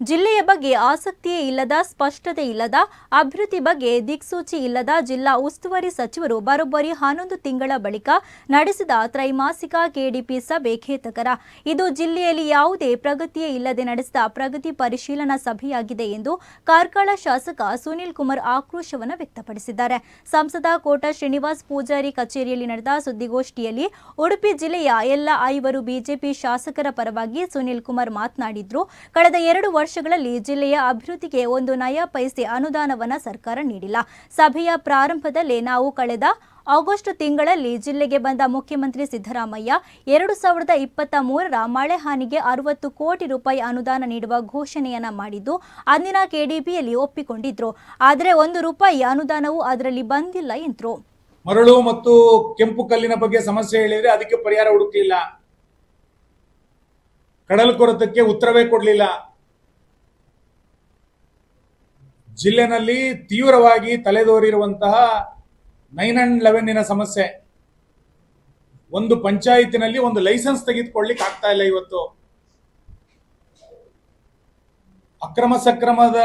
ಜಿಲ್ಲೆಯ ಬಗ್ಗೆ ಆಸಕ್ತಿಯೇ ಇಲ್ಲದ, ಸ್ಪಷ್ಟತೆ ಇಲ್ಲದ, ಅಭಿವೃದ್ಧಿ ಬಗ್ಗೆ ದಿಕ್ಸೂಚಿ ಇಲ್ಲದ ಜಿಲ್ಲಾ ಉಸ್ತುವಾರಿ ಸಚಿವರು ಬರೋಬ್ಬರಿ ಹನ್ನೊಂದು ತಿಂಗಳ ಬಳಿಕ ನಡೆಸಿದ ತ್ರೈಮಾಸಿಕ ಕೆಡಿಪಿ ಸಭೆ ಖೇತಕರ. ಇದು ಜಿಲ್ಲೆಯಲ್ಲಿ ಯಾವುದೇ ಪ್ರಗತಿಯೇ ಇಲ್ಲದೆ ನಡೆಸಿದ ಪ್ರಗತಿ ಪರಿಶೀಲನಾ ಸಭೆಯಾಗಿದೆ ಎಂದು ಕಾರ್ಕಳ ಶಾಸಕ ಸುನಿಲ್ ಕುಮಾರ್ ಆಕ್ರೋಶವನ್ನು ವ್ಯಕ್ತಪಡಿಸಿದ್ದಾರೆ. ಸಂಸದ ಕೋಟ ಶ್ರೀನಿವಾಸ್ ಪೂಜಾರಿ ಕಚೇರಿಯಲ್ಲಿ ನಡೆದ ಸುದ್ದಿಗೋಷ್ಠಿಯಲ್ಲಿ ಉಡುಪಿ ಜಿಲ್ಲೆಯ ಎಲ್ಲ ಐವರು ಬಿಜೆಪಿ ಶಾಸಕರ ಪರವಾಗಿ ಸುನಿಲ್ ಕುಮಾರ್ ಮಾತನಾಡಿದ್ರು. ಕಳೆದ ಎರಡು ವರ್ಷಗಳಲ್ಲಿ ಜಿಲ್ಲೆಯ ಅಭಿವೃದ್ಧಿಗೆ ಒಂದು ನಯ ಪೈಸೆ ಅನುದಾನವನ್ನ ಸರ್ಕಾರ ನೀಡಿಲ್ಲ. ಸಭೆಯ ಪ್ರಾರಂಭದಲ್ಲಿ ನಾವು ಕಳೆದ ಆಗಸ್ಟ್ ತಿಂಗಳಲ್ಲಿ ಜಿಲ್ಲೆಗೆ ಬಂದ ಮುಖ್ಯಮಂತ್ರಿ ಸಿದ್ದರಾಮಯ್ಯ ಎರಡು ಸಾವಿರದ ಇಪ್ಪತ್ತ ಮೂರರ ಮಳೆ ಹಾನಿಗೆ ಅರವತ್ತು ಕೋಟಿ ರೂಪಾಯಿ ಅನುದಾನ ನೀಡುವ ಘೋಷಣೆಯನ್ನ ಮಾಡಿದ್ದು ಅಂದಿನ ಕೆಡಿಪಿಯಲ್ಲಿ ಒಪ್ಪಿಕೊಂಡಿದ್ರು. ಆದರೆ ಒಂದು ರೂಪಾಯಿ ಅನುದಾನವೂ ಅದರಲ್ಲಿ ಬಂದಿಲ್ಲ ಎಂದರು. ಮರಳು ಮತ್ತು ಕೆಂಪು ಕಲ್ಲಿನ ಬಗ್ಗೆ ಸಮಸ್ಯೆ ಹೇಳಿದ್ರೆ ಅದಕ್ಕೆ ಪರಿಹಾರ ಹುಡುಕಲಿಲ್ಲ. ಕಡಲ್ ಕೊರತಕ್ಕೆ ಉತ್ತರವೇ ಕೊಡಲಿಲ್ಲ. ಜಿಲ್ಲೆನಲ್ಲಿ ತೀವ್ರವಾಗಿ ತಲೆದೋರಿರುವಂತಹ ನೈನ್ ಅಂಡ್ ಲೆವೆನ್ನಿನ ಸಮಸ್ಯೆ. ಒಂದು ಪಂಚಾಯತಿನಲ್ಲಿ ಒಂದು ಲೈಸೆನ್ಸ್ ತೆಗೆದುಕೊಳ್ಳಿಕ್ ಆಗ್ತಾ ಇಲ್ಲ ಇವತ್ತು. ಅಕ್ರಮ ಸಕ್ರಮದ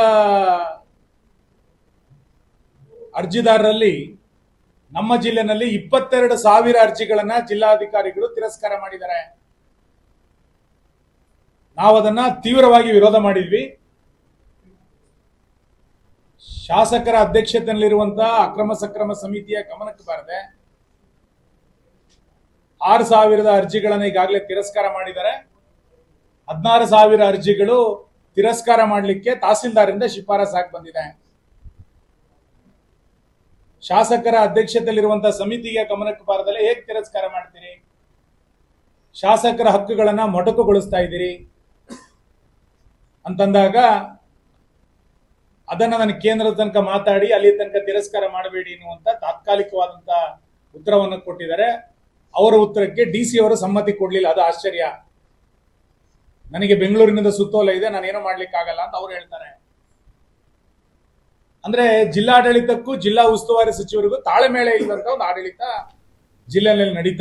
ಅರ್ಜಿದಾರರಲ್ಲಿ ನಮ್ಮ ಜಿಲ್ಲೆನಲ್ಲಿ ಇಪ್ಪತ್ತೆರಡು ಸಾವಿರ ಅರ್ಜಿಗಳನ್ನ ಜಿಲ್ಲಾಧಿಕಾರಿಗಳು ತಿರಸ್ಕಾರ ಮಾಡಿದ್ದಾರೆ. ನಾವು ಅದನ್ನ ತೀವ್ರವಾಗಿ ವಿರೋಧ ಮಾಡಿದ್ವಿ. ಶಾಸಕರ ಅಧ್ಯಕ್ಷತೆಯಲ್ಲಿರುವಂತಹ ಅಕ್ರಮ ಸಕ್ರಮ ಸಮಿತಿಯ ಗಮನಕ್ಕೆ ಬಾರದೆ ಆರು ಸಾವಿರದ ಅರ್ಜಿಗಳನ್ನು ಈಗಾಗಲೇ ತಿರಸ್ಕಾರ ಮಾಡಿದ್ದಾರೆ. ಹದಿನಾರು ಸಾವಿರ ಅರ್ಜಿಗಳು ತಿರಸ್ಕಾರ ಮಾಡಲಿಕ್ಕೆ ತಹಸೀಲ್ದಾರಿಂದ ಶಿಫಾರಸಾಗಿ ಬಂದಿದೆ. ಶಾಸಕರ ಅಧ್ಯಕ್ಷತೆಯಲ್ಲಿರುವಂತಹ ಸಮಿತಿಗೆ ಗಮನಕ್ಕೆ ಬಾರದಲ್ಲೇ ಹೇಗೆ ತಿರಸ್ಕಾರ ಮಾಡ್ತೀರಿ? ಶಾಸಕರ ಹಕ್ಕುಗಳನ್ನ ಮೊಟಕುಗೊಳಿಸ್ತಾ ಇದ್ದೀರಿ. ಅಂತಂದಾಗ ಅದನ್ನ ನಾನು ಕೇಂದ್ರದ ತನಕ ಮಾತಾಡಿ ಅಲ್ಲಿ ತನಕ ತಿರಸ್ಕಾರ ಮಾಡಬೇಡಿ ಅನ್ನುವಂತ ತಾತ್ಕಾಲಿಕವಾದಂತ ಉತ್ತರವನ್ನು ಕೊಟ್ಟಿದ್ದಾರೆ. ಅವರ ಉತ್ತರಕ್ಕೆ ಡಿ ಸಿ ಅವರು ಸಮ್ಮತಿ ಕೊಡ್ಲಿಲ್ಲ. ಅದು ಆಶ್ಚರ್ಯ. ನನಗೆ ಬೆಂಗಳೂರಿನಿಂದ ಸುತ್ತೋಲೆ ಇದೆ ನಾನು ಏನು ಮಾಡ್ಲಿಕ್ಕೆ ಆಗಲ್ಲ ಅಂತ ಅವ್ರು ಹೇಳ್ತಾರೆ. ಅಂದ್ರೆ ಜಿಲ್ಲಾಡಳಿತಕ್ಕೂ ಜಿಲ್ಲಾ ಉಸ್ತುವಾರಿ ಸಚಿವರಿಗೂ ತಾಳ್ಮೇಳೆ ಇಲ್ಲದಂತ ಒಂದು ಆಡಳಿತ ಜಿಲ್ಲೆಯಲ್ಲಿ ನಡೀತಾ